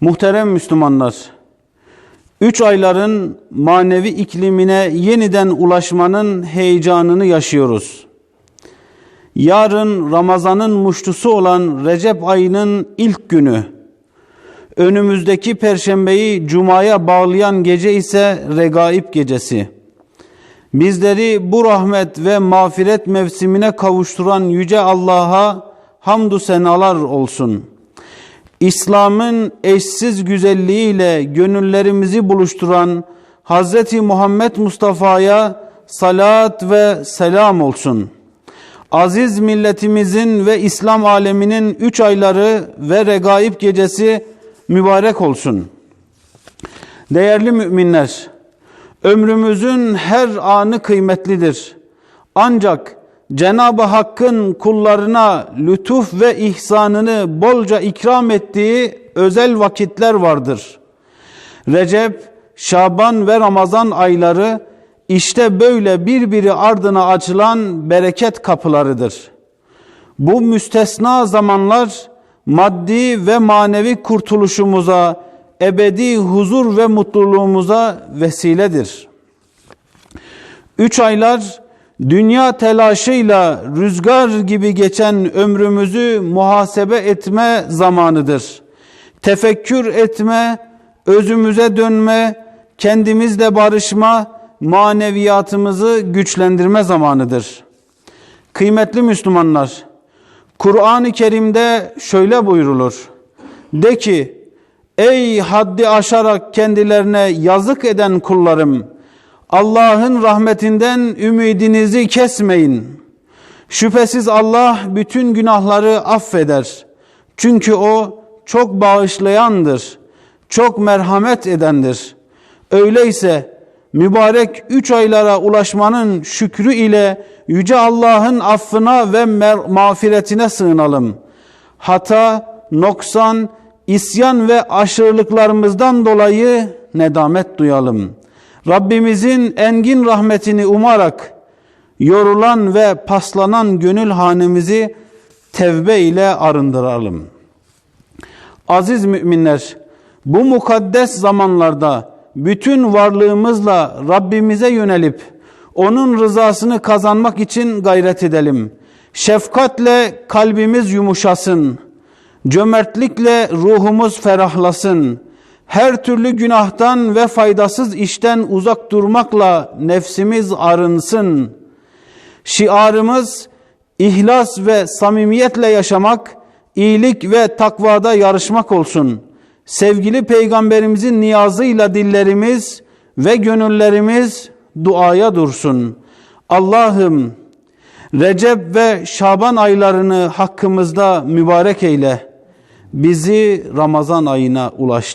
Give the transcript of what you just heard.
Muhterem Müslümanlar, üç ayların manevi iklimine yeniden ulaşmanın heyecanını yaşıyoruz. Yarın Ramazan'ın muştusu olan Recep ayının ilk günü, önümüzdeki perşembeyi cumaya bağlayan gece ise Regaib gecesi. Bizleri bu rahmet ve mağfiret mevsimine kavuşturan Yüce Allah'a hamdü senalar olsun.'' İslam'ın eşsiz güzelliğiyle gönüllerimizi buluşturan Hz. Muhammed Mustafa'ya salat ve selam olsun. Aziz milletimizin ve İslam aleminin üç ayları ve regaib gecesi mübarek olsun. Değerli müminler, ömrümüzün her anı kıymetlidir. Ancak Cenab-ı Hakk'ın kullarına lütuf ve ihsanını bolca ikram ettiği özel vakitler vardır. Recep, Şaban ve Ramazan ayları işte böyle birbiri ardına açılan bereket kapılarıdır. Bu müstesna zamanlar maddi ve manevi kurtuluşumuza, ebedi huzur ve mutluluğumuza vesiledir. Üç aylar dünya telaşıyla rüzgar gibi geçen ömrümüzü muhasebe etme zamanıdır. Tefekkür etme, özümüze dönme, kendimizle barışma, maneviyatımızı güçlendirme zamanıdır. Kıymetli Müslümanlar, Kur'an-ı Kerim'de şöyle buyrulur. De ki, ey haddi aşarak kendilerine yazık eden kullarım, Allah'ın rahmetinden ümidinizi kesmeyin. Şüphesiz Allah bütün günahları affeder. Çünkü o çok bağışlayandır, çok merhamet edendir. Öyleyse mübarek üç aylara ulaşmanın şükrü ile Yüce Allah'ın affına ve mağfiretine sığınalım. Hata, noksan, isyan ve aşırılıklarımızdan dolayı nedamet duyalım.'' Rabbimizin engin rahmetini umarak yorulan ve paslanan gönül hanemizi tevbe ile arındıralım. Aziz müminler, bu mukaddes zamanlarda bütün varlığımızla Rabbimize yönelip onun rızasını kazanmak için gayret edelim. Şefkatle kalbimiz yumuşasın. Cömertlikle ruhumuz ferahlasın her türlü günahtan ve faydasız işten uzak durmakla nefsimiz arınsın. Şiarımız ihlas ve samimiyetle yaşamak, iyilik ve takvada yarışmak olsun. Sevgili peygamberimizin niyazıyla dillerimiz ve gönüllerimiz duaya dursun. Allah'ım Recep ve Şaban aylarını hakkımızda mübarek eyle. Bizi Ramazan ayına ulaştır.